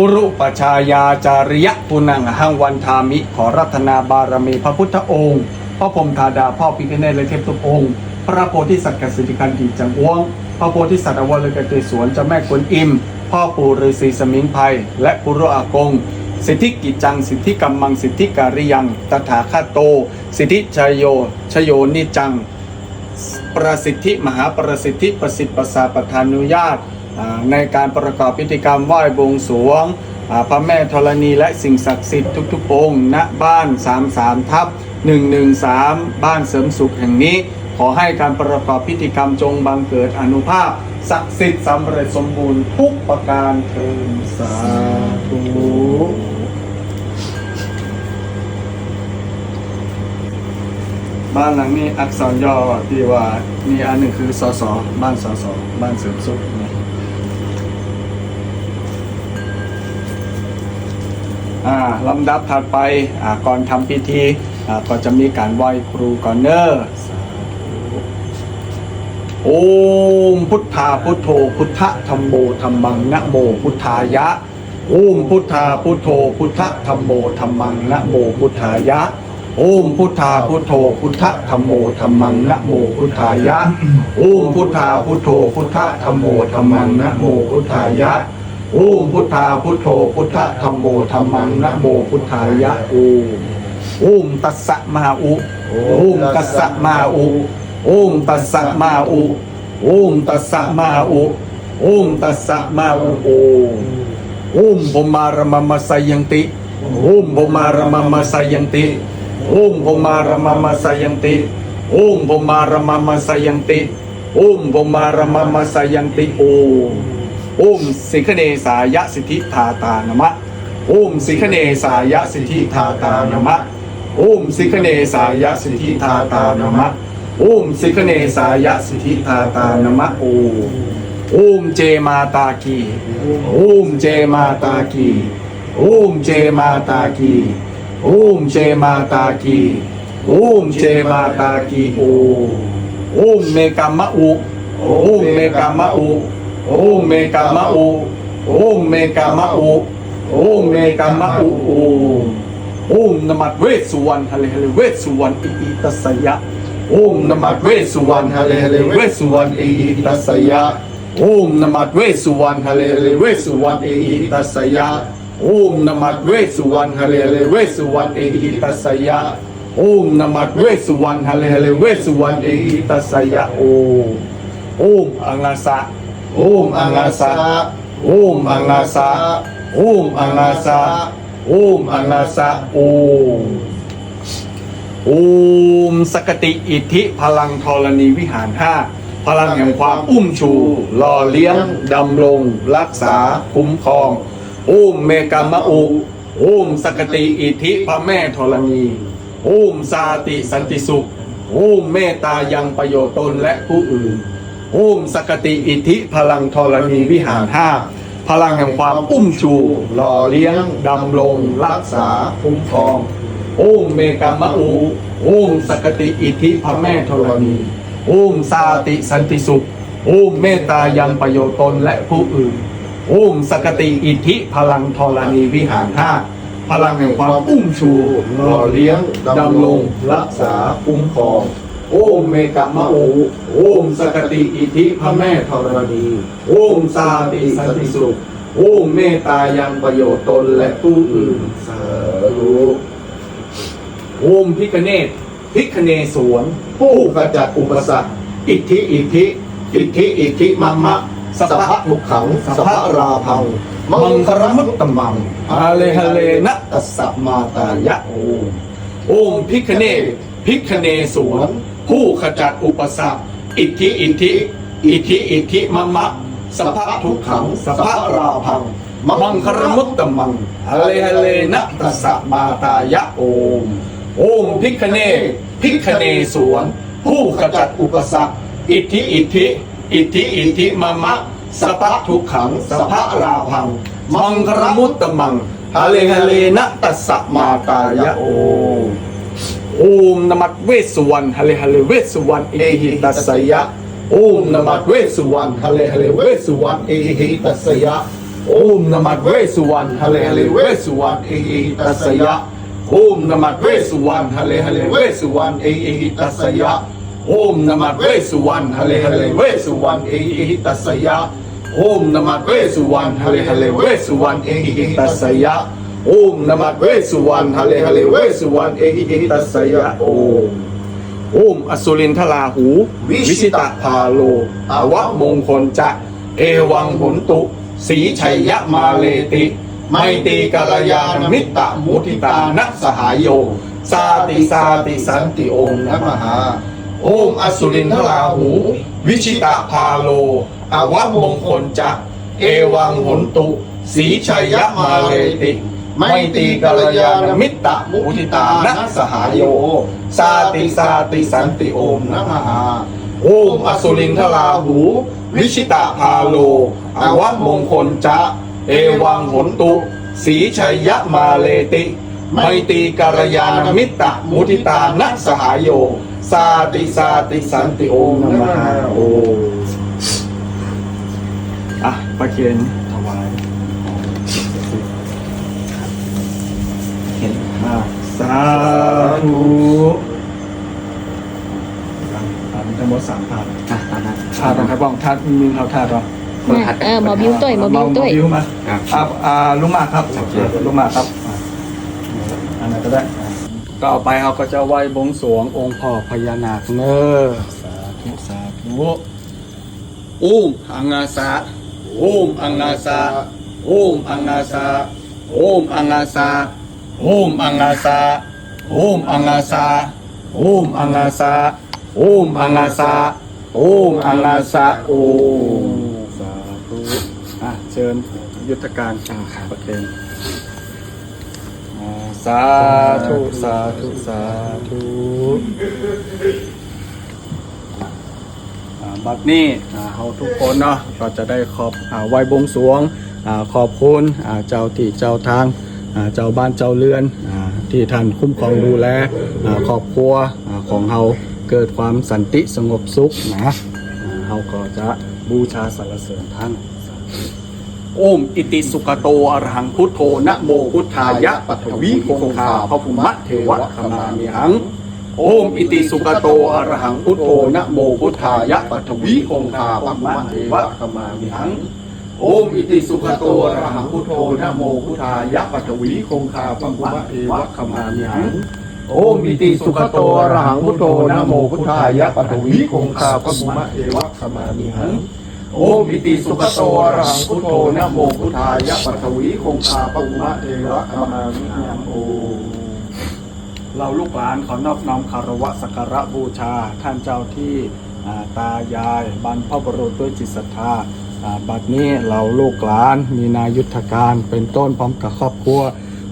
ปุรุปชายาจาริยะปุนังหังวันทามิ ขอรัตนาบารมีพระพุทธองค์พระพรมธาดาพ่อพิฆเนศและเทพทุกองค์ พระโพธิสัตว์กสิทธิคันธีจังอ้วง พระโพธิสัตว์อวรกเตศวรเจ้าแม่กวนอิม พ่อปู่ฤาษีสมิงไพรและปุรุอากง สิทธิกิจจัง สิทธิกัมมัง สิทธิการิยัง ตถาคตโต สิทธิชยโย ชโยนิจัง ประสิทธิมหาประสิทธิประสิทธิประสาประธานุญาต ในการประกอบพิธีกรรมไหว้บวงสรวงพระแม่ธรณีและสิ่งศักดิ์สิทธิ์ทุกๆองค์ณบ้าน 33 ทับ 113 บ้านเสริมสุขแห่งนี้ ขอให้การประกอบพิธีกรรมจงบังเกิดอนุภาพศักดิ์สิทธิ์สำเร็จสมบูรณ์ทุกประการเทินสาธุบ้านหลังนี้อักษรย่อที่ว่ามีอันหนึ่งคือสสบ้านสสบ้านเสริมสุข ลำดับถัดไปก่อนทำพิธีก็จะมีการไหว้ครูก่อนเนอร์โอมพุทธาพุทโธพุทธธรรมโมธรรมังนะโมพุทธายะโอมพุทธาพุทโธพุทธธรรมโมธรรมังนะโมพุทธายะโอมพุทธาพุทโธพุทธธรรมโมธรรมังนะโมพุทธายะโอมพุทธาพุทโธพุทธธรรมโมธรรมังนะโมพุทธายะ โอมพุทธาพุทโธพุทธธรรมโมธรรมังนะโมพุทธายะโอมโอมตัสสะมาอุโอมตัสสะมาอุโอมตัสสะมาอุโอมตัสสะมาอุโอมตัสสะมาอุโอมโอมบมารมมสยังติโอมบมารมมสยังติโอมบมารมมสยังติโอมบมารมมสยังติโอมบมารมมสยังติโอม โอมสิขเนสายะสิทธิธาตานมะโอมสิขเนสายะสิทธิธาตานมะโอมสิขเนสายะสิทธิธาตานมะโอมสิขเนสายะสิทธิธาตานมะโอโอมเจมาตากีโอมเจมาตากีโอมเจมาตากีโอมเจมาตากีโอมเจมาตากีโอโอมเมกามะอุโอมเมกามะอุ โอมเมกามะอุโอมเมกามะอุโอมเมกามะอุโอมโอมนมัดเวสสุวรรณฮะเลฮะเลเวสสุวรรณอิอิตัสสยะโอมนมัดเวสสุวรรณฮะเลฮะเลเวสสุวรรณอิอิตัสสยะโอมอหิตัสสยะโอมนมัดเวสสุวรรณฮะเลเลเวสสุวรรณเอหิตัสสยะโอมนมัดเวสสุวรรณฮะเลเลเวสสุวรรณเอหิตัสสยะโอมอมอังอาสะโอมอังอาสะโอมอังอาสะโอมอังอาสะโอมอังอาสะโอมสกติอิทธิพลังธรณีวิหารห้าพลังแห่งความอุ้มชูหล่อเลี้ยงดำรงรักษาคุ้มครองโอมเมกามะอุโอมสกติอิทธิพระแม่ธรณีโอมสาติสันติสุขโอมเมตตายังประโยชน์ตนและผู้อื่น อมสกติอิทธิพลังธรณีวิหารห้าพลังแห่งความอุ้มชูหล่อเลี้ยงดำรงรักษาคุ้มครองโอมเมกามะอุโอมสกติอิทธิพระแม่ธรณีโอมสาติสันติสุขโอมเมตตายังประโยชน์ตนและผู้อื่นโอมสกติอิทธิพลังธรณีวิหารห้าพลังแห่งความอุ้มชูหล่อเลี้ยงดำรงรักษาคุ้มครอง โอมเมกามะโอโอมสกติอิทธิพระแม่ธรณี โอมสาติสติสุข โอมเมตายังประโยชน์ตนและผู้อื่นสาธุโอมพิคเนตพิคเนสวน ผู้ขจัดอุปสรรค อิทธิอิทธิ อิทธิอิทธิมัมมะสัพพะทุกขังสัพพะราพัง มังคารมุตตมังอาเลฮะเลนะตัสสะมาตายะโอมโอมพิคเนตพิคเนสวน ผู้ขจัดอุปสรรค อิทธิอิทธิ อิทธิอิทธิมัมมะสัพพะทุกขังสัพพะราพัง มังครมุตตมังฮเลฮเลนะตัสสะมาตายะโอม โอมพิคเนพิคเนสวน ผู้ขจัดอุปสรรค อิทธิอิทธิ อิทธิอิทธิมะมะสะพะทุกขังสะพะราพัง มังครมุตตมังฮเลฮเลนะตัสสะมาตายะโอม ओम नमत्वे सुवन हले हले वे सुवन एहि तस्या ओम नमत्वे सुवन हले हले वे सुवन एहि तस्या ओम नमत्वे सुवन हले हले वे सुवन एहि तस्या ओम नमत्वे सुवन हले हले वे सुवन एहि तस्या ओम नमत्वे सुवन हले हले वे सुवन एहि तस्या ओम नमत्वे सुवन हले हले वे सुवन एहि तस्या โอมนมัดเวสุวรรณฮะเลฮะเลเวสุวรรณเอหิเอหิตัสสยะโอมโอมอสุรินทราหู วิชิตาพาโลอวะมงคลจะ เอวังหุนตุสีชัยยะมาเลติไมตีกัลยาณมิตรมุทิตานัสหายโยสาติสาติสันติองค์นมหา โอมอสุรินทราหู วิชิตาพาโลอวะมงคลจะ เอวังหุนตุ สีชัยยะมาเลติ ไมตรีกัลยาณมิตตะมุทิตานัสหายโยสาติสาติสันติโอมนะมหาโอมอสุรินทราหู วิชิตาพาโลอาวะมงคลจะเอวังหนตุ สีชัยยะมาเลติไมตรีการยานมิตตะมุทิตานัสหายโย สาติสาติสันติโอมนะมหาโออะประเคนถวายเห็นอะสาธุอันทั้งหมดสามพัน อะตามนั้น ชาตินะครับบ้องชาติมีเขาชาติหรอน่ะเออหมอบิ้วต้วยหมอบิ้วต้วยหมอบิ้วมาครับครับอ่าลุงหมากครับลุงหมากครับอ่าอันไหนก็ได้ต่อไปเขาก็จะไหว้บวงสรวงองค์พ่อพญานาคเนอสาธุสาธุอุ้มอังอาสาอุ้มอังอาสาอุ้มอังอาสาอุ้มอังอาสาอุ้มอังอาสาอุ้มอังอาสาอุ้มอังอาสาอุ้มอังอาสา อุ้มอังอาสาโอ้สาธุอะเชิญยุทธการอ่าครับโอเคอ่าสาธุ สาธุ สาธุอ่าบัดนี้อ่าเราทุกคนเนาะก็จะได้ขอบอ่าไหว้บวงสรวงอ่าขอบคุณอ่าเจ้าที่เจ้าทางอ่าเจ้าบ้านเจ้าเรือนอ่าที่ท่านคุ้มครองดูแลอ่าครอบครัวอ่าของเรา เกิดความสันติสงบสุขนะอ่าเราก็จะบูชาสรรเสริญท่านโอมอิติสุกโตอรหังพุทโธนะโมพุทธายะปัทวิคงคาพระภูมะเทวะขมามิหัง โอมอิติสุกโตอรหังพุทโธนะโมพุทธายะปัทวิคงคาพระภูมะเทวะขมามิหัง โอมอิติสุขโตอรหังพุทโธนะโมพุทธายะปัทวีคงคาปังมะเทวะขมามิหัง โอมิติสุขโตอรหังพุทโธนะโมพุทธายะปัทวีคงคาปังมะเทวะขมามิหังโอมิติสุขโตอรหังพุทโธนะโมพุทธายะปัทวีคงคาปังมะเทวะขมามิหังโอเราลูกหลานขอนอบน้อมคารวะสักการะบูชาท่านเจ้าที่อาตายายบรรพบุรุษด้วยจิตศรัทธาอาบัดนี้เราลูกหลานมีนายุทธการเป็นต้นพร้อมกับครอบครัว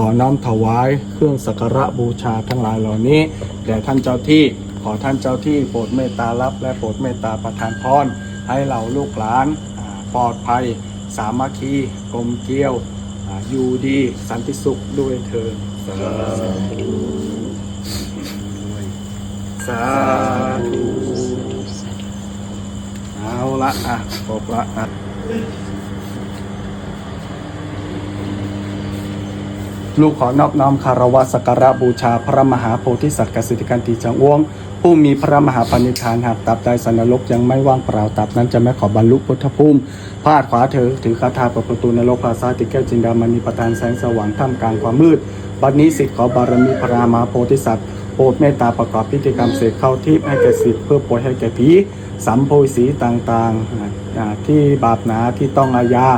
ขอน้อมถวายเครื่องสักการะบูชาทั้งหลายเหล่านี้แด่ท่านเจ้าที่ขอท่านเจ้าที่โปรดเมตตารับ และโปรดเมตตาประทานพรให้เราลูกหลานปลอดภัย สามัคคีกลมเกลียวอยู่ดีสันติสุขด้วยเถิดสาธุสาธุเอาละอะครบละอะ ลูกขอนอบน้อมคารวะสักการะบูชาพระมหาโพธิสัตว์กสิทธิกันติจังอ้วง ผู้มีพระมหาปณิธานหากตับใดสันนรกยังไม่ว่างเปล่าตับนั้นจะไม่ขอบรรลุพุทธภูมิพาดขวาเถอถือคาถาปิดประตูนรกภาษาติแก้วจินดามณีประทานแสงสว่างท่ามกลางความมืดบัดนี้สิทธิ์ขอบารมีพระมหาโพธิสัตว์โปรดเมตตาประกอบพิธีกรรมเสกเข้าทิพย์ให้แก่สิทธิ์เพื่อโปรยให้แก่ผีสัมโพยสีต่างๆที่บาปหนาที่ต้องอาญา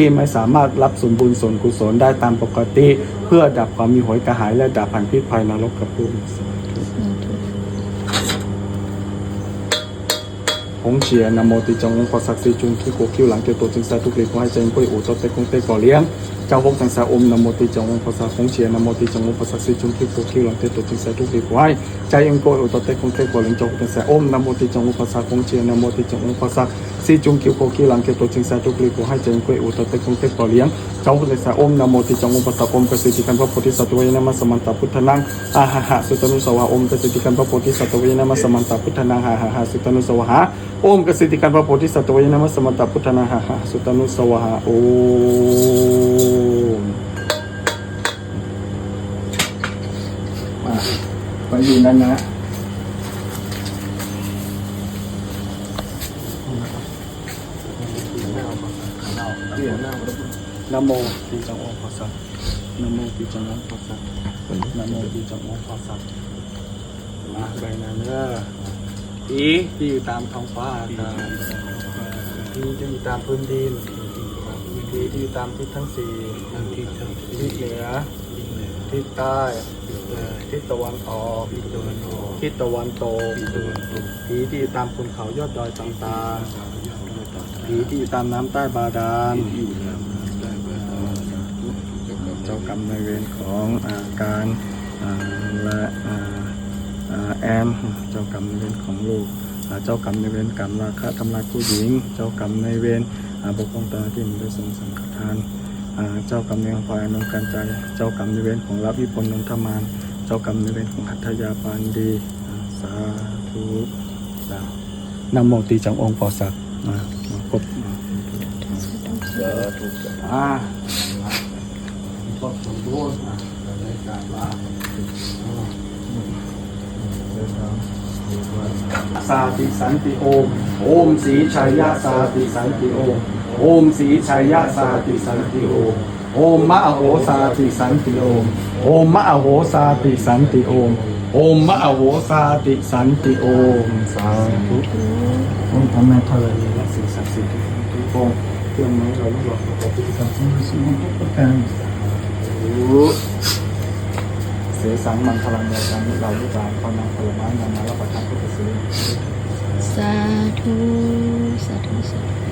ที่ไม่สามารถรับสมบุญส่วนกุศลได้ตามปกติ เพื่อดับความมีหอยกระหายและดับพันพิษภัยนรกกระพุ่มผงเฉียนโมติจงองค์พอศักดิ์สิทธิ์จุนที่โกคิวหลังเกี่ยวตัวจึงสาทุกลีขอให้เจงปุยอู่ตเตคงเตก่อเลี้ยง เจ้าพกสังสาอมนโมติจงองค์ภาษาของเชียนโมติจงองค์ภาษาสิจุงคิวโกคิวหลังเตตัวจึงสาทุกลีขอให้ใจเอ็งโกอุตเตคงเตก่อเลี้ยงจ้าพกสังสาอมนโมติจงองค์ภาษาของเชียนโมติจงองค์ภาษาสิจุงคิวโกคิวหลังเตตัวจึงสาทุกลีขอให้ใจเอ็งโกอุตเตคงเตก่อเลี้ยงเจ้าพกสังสาอมนโมติจงองค์ภาษาอมกสิทธิกันพระโพธิสัตว์เวนะมัสมันตพุทธนังอาหะหะสุตนุสวะอมกสิทธิกันพระโพธิสัตว์เวนะมัสมันตพุทธนังหะหะหะสุตนุสวะหะอมกสิทธิการพระโพธิสัตว์เวนะมัสสมตตพุทธนังอาหะหะสุตนุสวะหะโอมมา ไปอยู่นั่นนะนะโมปีจังโอภาษะนะโมปีจังโอภาษะนะโมปีจังโอภาษะมาใบนั้นเนอะอีที่อยู่ตามท้องฟ้าอากาศที่ที่อยู่ตามพื้นดินที่ที่อยู่ตามทิศทั้งสี่ทิศเหนือ ทิศใต้ทิศตะวันออกทิศตะวันตกผีที่อยู่ตามภูเขายอดดอยต่างๆผีที่อยู่ตามน้ำใต้บาดาลเจ้ากรรมนายเวรของอาการและแอมเจ้ากรรมนายเวรของลูกเจ้ากรรมในเวรกรรมราคะทำลายผู้หญิง เจ้ากรรมในเวรอ่าปกป้องตนที่มันได้ทรงสังฆทาน เจ้ากรรมนายเวรของฝ่ายนงการใจ เจ้ากรรมนายเวรของรับวิพลนนทมาน เจ้ากรรมนายเวรของหัตยาปานดี สาธุสาธนำโมตีจังองค์ปอสักมามากบมาอ่าก็สมบูรณ์ในการลา สาติสันติโอม โอมสีชัยยะสาติสันติโอม โอมสีชัยยะสาติสันติโอม โอมมะโหสาติสันติโอม โอมมะโหสาติสันติโอม โอมมะโหสาติสันติโอม สาธุองค์พระแม่ธรณีและสิ่งศักดิ์สิทธิ์ทุกองค์เพื่อไม้เราลูกหลานประกอบพิธีกรรมสมบูรณ์ทุกประการ เสสังมังคลังเราการเราลูกหลานเขานำผลไม้นำมารับประทานเพื่อเสสาธุสาธุสาธุ